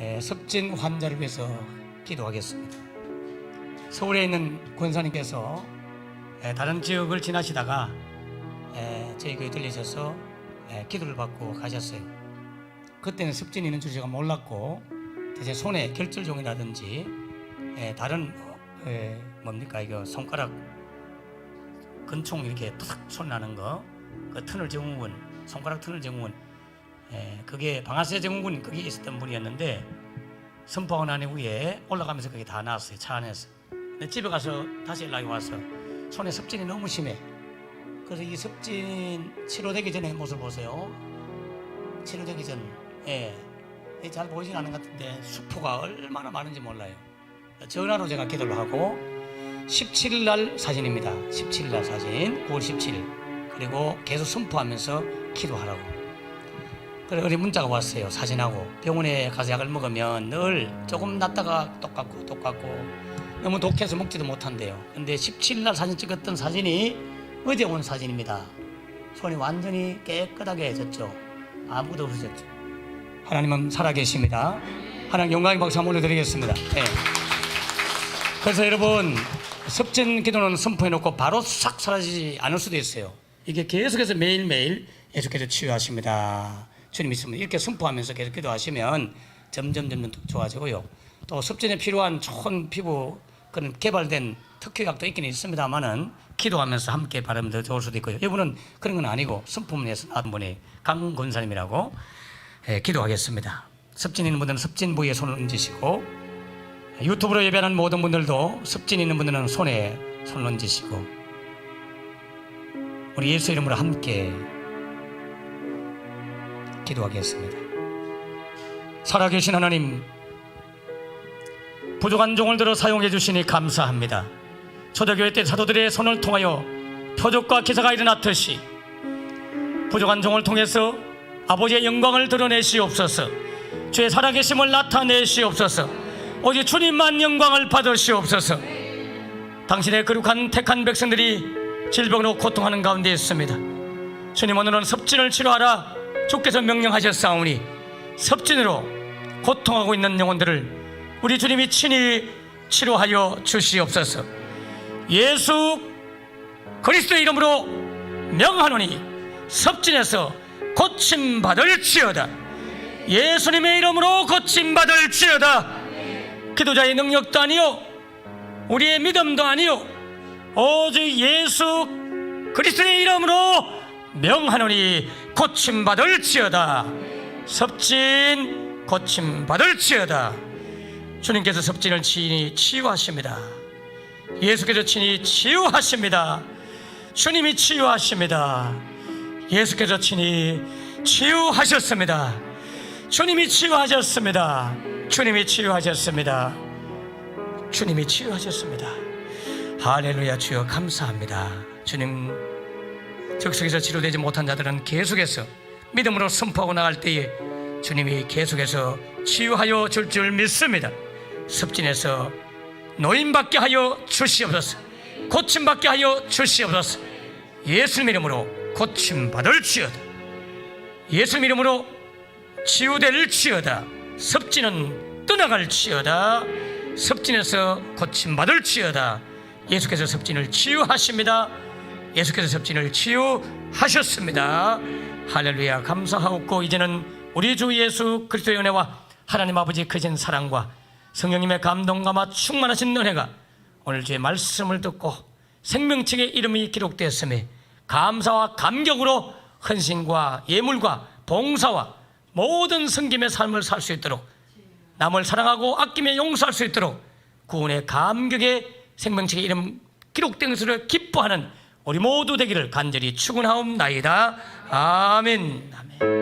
에, 섭진 환자를 위해서 기도하겠습니다. 서울에 있는 권사님께서 에, 다른 지역을 지나시다가 에, 저희 교회 들리셔서 에, 기도를 받고 가셨어요. 그때는 습진이 있는 줄 제가 몰랐고 제 손에 결절종이라든지 에, 다른 어, 에, 뭡니까 이거 손가락 근총 이렇게 탁 소리 나는 거, 그 터널 증후군, 손가락 터널 증후군, 에, 그게 방아쇠 증후군 그게 있었던 분이었는데 선포하고 난 이후에 올라가면서 그게 다 나왔어요 차 안에서. 근데 집에 가서 다시 연락이 와서 손에 습진이 너무 심해. 그래서 이 습진 치료되기 전에 모습 보세요. 치료되기 전, 예, 잘 보이진 않는 것 같은데 수포가 얼마나 많은지 몰라요. 전화로 제가 기도를 하고 17일 날 사진입니다. 17일 날 사진, 9월 17일. 그리고 계속 선포하면서 기도하라고. 그래 우리 문자가 왔어요. 사진하고 병원에 가서 약을 먹으면 늘 조금 낫다가 똑같고 똑같고 너무 독해서 먹지도 못한대요. 근데 17일 날 사진 찍었던 사진이 어제 온 사진입니다. 손이 완전히 깨끗하게 졌죠. 아무도 없어졌죠. 하나님은 살아계십니다. 하나님 영광의 박수 한번 올려드리겠습니다. 네. 그래서 여러분 섭진 기도는 선포해놓고 바로 싹 사라지지 않을 수도 있어요. 이게 계속해서 매일매일 계속해서 치유하십니다. 주님 있으면 이렇게 선포하면서 계속 기도하시면 점점 점점 더 좋아지고요. 또 섭진에 필요한 좋은 피부 그런 개발된 특효약도 있긴 있습니다만은 기도하면서 함께 바르면 더 좋을 수도 있고요. 이분은 그런 건 아니고 선포문에서 나온 분이 강 권사님이라고 예, 기도하겠습니다. 섭진 있는 분들은 섭진 부위에 손을 얹으시고 유튜브로 예배하는 모든 분들도 습진 있는 분들은 손에 손을 얹으시고 우리 예수 이름으로 함께 기도하겠습니다. 살아계신 하나님 부족한 종을 들어 사용해 주시니 감사합니다. 초대교회 때 사도들의 손을 통하여 표적과 기사가 일어났듯이 부족한 종을 통해서 아버지의 영광을 드러내시옵소서 주의 살아계심을 나타내시옵소서 오직 주님만 영광을 받으시옵소서. 당신의 거룩한 택한 백성들이 질병으로 고통하는 가운데 있습니다. 주님 오늘은 섭진을 치료하라 주께서 명령하셨사오니 섭진으로 고통하고 있는 영혼들을 우리 주님이 친히 치료하여 주시옵소서. 예수 그리스도의 이름으로 명하노니 섭진에서 고침 받을지어다. 예수님의 이름으로 고침 받을지어다. 기도자의 능력도 아니요 우리의 믿음도 아니요 오직 예수 그리스도의 이름으로 명하노니 고침 받을지어다. 섭진 고침 받을지어다. 주님께서 섭진을 친히 치유하십니다. 예수께서 친히 치유하십니다. 주님이 치유하십니다. 예수께서 친히 치유하셨습니다. 주님이 치유하셨습니다. 주님이 치유하셨습니다. 주님이 치유하셨습니다. 할렐루야 주여 감사합니다. 주님 적석에서 치료되지 못한 자들은 계속해서 믿음으로 선포하고 나갈 때에 주님이 계속해서 치유하여 줄 줄 믿습니다. 섭진에서 노인받게 하여 주시옵소서. 고침받게 하여 주시옵소서. 예수님 이름으로 고침 받을 지어다. 예수님 이름으로 치유될 지어다. 섭진은 떠나갈 지어다 섭진에서 고침받을 지어다 예수께서 섭진을 치유하십니다 예수께서 섭진을 치유하셨습니다. 할렐루야. 감사하옵고 이제는 우리 주 예수 그리스도의 은혜와 하나님 아버지 크신 사랑과 성령님의 감동감화 충만하신 은혜가 오늘 주의 말씀을 듣고 생명책의 이름이 기록되었음에 감사와 감격으로 헌신과 예물과 봉사와 모든 성김의 삶을 살 수 있도록 남을 사랑하고 아끼며 용서할 수 있도록 구원의 감격의 생명책의 이름 기록된 것을 기뻐하는 우리 모두 되기를 간절히 축원하옵나이다. 아멘. 아멘.